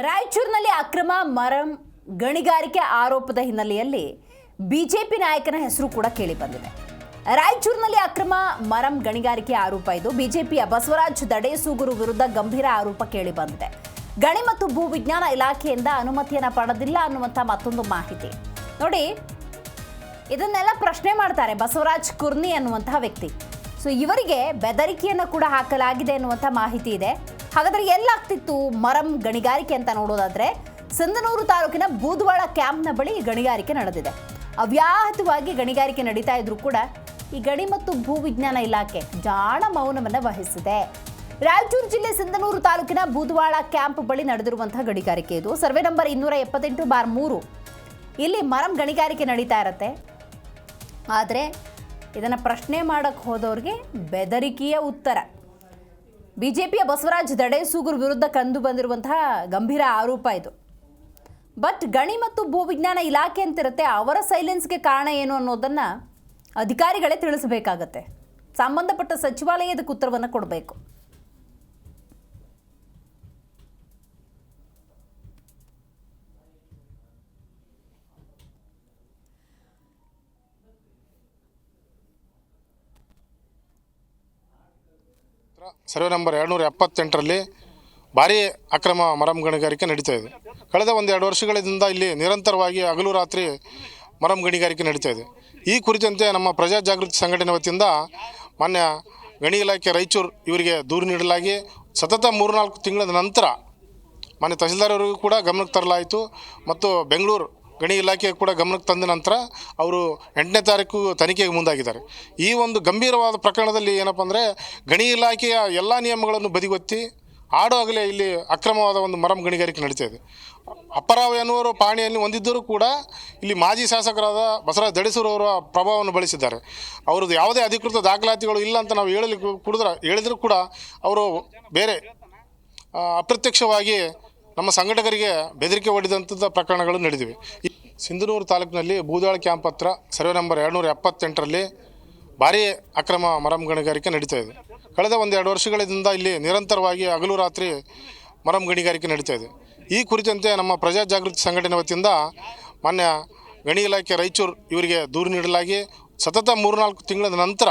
ರಾಯಚೂರಿನಲ್ಲಿ ಅಕ್ರಮ ಮರಂ ಗಣಿಗಾರಿಕೆ ಆರೋಪದ ಹಿನ್ನೆಲೆಯಲ್ಲಿ ಬಿಜೆಪಿ ನಾಯಕನ ಹೆಸರು ಕೂಡ ಕೇಳಿ ಬಂದಿದೆ. ರಾಯಚೂರಿನಲ್ಲಿ ಅಕ್ರಮ ಮರಂ ಗಣಿಗಾರಿಕೆ ಆರೋಪ ಇದು. ಬಿಜೆಪಿಯ ಬಸವರಾಜ್ ದಡೇಸೂಗರು ವಿರುದ್ಧ ಗಂಭೀರ ಆರೋಪ ಕೇಳಿ ಬಂದಿದೆ. ಗಣಿ ಮತ್ತು ಭೂ ವಿಜ್ಞಾನ ಇಲಾಖೆಯಿಂದ ಅನುಮತಿಯನ್ನು ಪಡೆದಿಲ್ಲ ಅನ್ನುವಂಥ ಮತ್ತೊಂದು ಮಾಹಿತಿ. ನೋಡಿ, ಇದನ್ನೆಲ್ಲ ಪ್ರಶ್ನೆ ಮಾಡ್ತಾರೆ ಬಸವರಾಜ್ ಕುರ್ನಿ ಅನ್ನುವಂತಹ ವ್ಯಕ್ತಿ. ಸೊ, ಇವರಿಗೆ ಬೆದರಿಕೆಯನ್ನು ಕೂಡ ಹಾಕಲಾಗಿದೆ ಅನ್ನುವಂಥ ಮಾಹಿತಿ ಇದೆ. ಹಾಗಾದ್ರೆ ಎಲ್ಲಾಗ್ತಿತ್ತು ಮರಂ ಗಣಿಗಾರಿಕೆ ಅಂತ ನೋಡೋದಾದ್ರೆ ಸಂದನೂರು ತಾಲೂಕಿನ ಬೂದ್ವಾಳ ಕ್ಯಾಂಪ್ನ ಬಳಿ ಗಣಿಗಾರಿಕೆ ನಡೆದಿದೆ. ಅವ್ಯಾಹತವಾಗಿ ಗಣಿಗಾರಿಕೆ ನಡೀತಾ ಇದ್ರು ಕೂಡ ಈ ಗಣಿ ಮತ್ತು ಭೂ ವಿಜ್ಞಾನ ಇಲಾಖೆ ಜಾಣ ಮೌನವನ್ನು ವಹಿಸಿದೆ. ರಾಯಚೂರು ಜಿಲ್ಲೆ ಸಿಂಧನೂರು ತಾಲೂಕಿನ ಬೂದ್ವಾಳ ಕ್ಯಾಂಪ್ ಬಳಿ ನಡೆದಿರುವಂತಹ ಗಣಿಗಾರಿಕೆ ಇದು. ಸರ್ವೆ ನಂಬರ್ ಇನ್ನೂರ ಎಪ್ಪತ್ತೆಂಟು ಬಾರ್ ಮೂರು. ಇಲ್ಲಿ ಮರಂ ಗಣಿಗಾರಿಕೆ ನಡೀತಾ ಇರತ್ತೆ. ಆದರೆ ಇದನ್ನು ಪ್ರಶ್ನೆ ಮಾಡಕ್ಕೆ ಹೋದವ್ರಿಗೆ ಬೆದರಿಕೆಯ ಉತ್ತರ. ಬಿಜೆಪಿಯ ಬಸವರಾಜ್ ದಡೇಸೂಗರ್ ವಿರುದ್ಧ ಕಂಡು ಬಂದಿರುವಂತಹ ಗಂಭೀರ ಆರೋಪ ಇದು. ಬಟ್ ಗಣಿ ಮತ್ತು ಭೂವಿಜ್ಞಾನ ಇಲಾಖೆ ಅಂತಿರುತ್ತೆ, ಅವರ ಸೈಲೆನ್ಸ್ಗೆ ಕಾರಣ ಏನು ಅನ್ನೋದನ್ನು ಅಧಿಕಾರಿಗಳೇ ತಿಳಿಸಬೇಕಾಗತ್ತೆ. ಸಂಬಂಧಪಟ್ಟ ಸಚಿವಾಲಯ ಇದಕ್ಕೆ ಉತ್ತರವನ್ನು ಕೊಡಬೇಕು. ಸರ್ವೆ ನಂಬರ್ ಎರಡುನೂರ ಎಪ್ಪತ್ತೆಂಟರಲ್ಲಿ ಭಾರೀ ಅಕ್ರಮ ಮರಂ ಗಣಿಗಾರಿಕೆ ನಡೀತಾ ಇದೆ. ಕಳೆದ ಒಂದೆರಡು ವರ್ಷಗಳಿಂದ ಇಲ್ಲಿ ನಿರಂತರವಾಗಿ ಹಗಲು ರಾತ್ರಿ ಮರಂ ಗಣಿಗಾರಿಕೆ ನಡೀತಾ ಇದೆ. ಈ ಕುರಿತಂತೆ ನಮ್ಮ ಪ್ರಜಾ ಜಾಗೃತಿ ಸಂಘಟನೆ ವತಿಯಿಂದ ಮಾನ್ಯ ಗಣಿ ಇಲಾಖೆ ರಾಯಚೂರು ಇವರಿಗೆ ದೂರು ನೀಡಲಾಗಿ ಸತತ ಮೂರ್ನಾಲ್ಕು ತಿಂಗಳ ನಂತರ ಮಾನ್ಯ ತಹಸೀಲ್ದಾರ್ ಅವರಿಗೂ ಕೂಡ ಗಮನಕ್ಕೆ ತರಲಾಯಿತು ಮತ್ತು ಬೆಂಗಳೂರು ಗಣಿ ಇಲಾಖೆ ಕೂಡ ಗಮನಕ್ಕೆ ತಂದ ನಂತರ ಅವರು ಎಂಟನೇ ತಾರೀಕು ತನಿಖೆಗೆ ಮುಂದಾಗಿದ್ದಾರೆ. ಈ ಒಂದು ಗಂಭೀರವಾದ ಪ್ರಕರಣದಲ್ಲಿ ಏನಪ್ಪ ಅಂದರೆ ಗಣಿ ಇಲಾಖೆಯ ಎಲ್ಲ ನಿಯಮಗಳನ್ನು ಬದಿಗೊತ್ತಿ ಆಡೋ ಆಗಲೇ ಇಲ್ಲಿ ಅಕ್ರಮವಾದ ಒಂದು ಮರಂ ಗಣಿಗಾರಿಕೆ ನಡೀತಾ ಇದೆ. ಅಪ್ಪರಾವ್ ಎನ್ನುವರು ಪಾಣಿಯನ್ನು ಹೊಂದಿದ್ದರೂ ಕೂಡ ಇಲ್ಲಿ ಮಾಜಿ ಶಾಸಕರಾದ ಬಸವರಾಜ ದಡಿಸೂರವರ ಪ್ರಭಾವವನ್ನು ಬಳಸಿದ್ದಾರೆ. ಅವ್ರದ್ದು ಯಾವುದೇ ಅಧಿಕೃತ ದಾಖಲಾತಿಗಳು ಇಲ್ಲ ಅಂತ ನಾವು ಹೇಳಲಿಕ್ಕೆ ಕುಡಿದ್ರೆ ಹೇಳಿದರೂ ಕೂಡ ಅವರು ಬೇರೆ ಅಪ್ರತ್ಯಕ್ಷವಾಗಿ ನಮ್ಮ ಸಂಘಟಕರಿಗೆ ಬೆದರಿಕೆ ಒಡ್ಡಿದಂಥ ಪ್ರಕರಣಗಳು ನಡೆದಿವೆ. ಸಿಂಧನೂರು ತಾಲೂಕಿನಲ್ಲಿ ಬೂದಾಳ ಕ್ಯಾಂಪ್ ಹತ್ರ ಸರ್ವೆ ನಂಬರ್ ಎರಡುನೂರ ಎಪ್ಪತ್ತೆಂಟರಲ್ಲಿ ಭಾರೀ ಅಕ್ರಮ ಮರಂ ಗಣಿಗಾರಿಕೆ ನಡೀತಾ ಇದೆ. ಕಳೆದ ಒಂದೆರಡು ವರ್ಷಗಳಿಂದ ಇಲ್ಲಿ ನಿರಂತರವಾಗಿ ಹಗಲು ರಾತ್ರಿ ಮರಂ ಗಣಿಗಾರಿಕೆ ನಡೀತಾ ಇದೆ. ಈ ಕುರಿತಂತೆ ನಮ್ಮ ಪ್ರಜಾ ಜಾಗೃತಿ ಸಂಘಟನೆ ವತಿಯಿಂದ ಮಾನ್ಯ ಗಣಿ ಇಲಾಖೆ ರಾಯಚೂರು ಇವರಿಗೆ ದೂರು ನೀಡಲಾಗಿ ಸತತ ಮೂರ್ನಾಲ್ಕು ತಿಂಗಳ ನಂತರ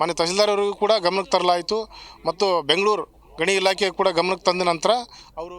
ಮಾನ್ಯ ತಹಸೀಲ್ದಾರ್ ಅವರಿಗೂ ಕೂಡ ಗಮನಕ್ಕೆ ತರಲಾಯಿತು ಮತ್ತು ಬೆಂಗಳೂರು ಗಣಿ ಇಲಾಖೆ ಕೂಡ ಗಮನಕ್ಕೆ ತಂದ ನಂತರ ಅವರು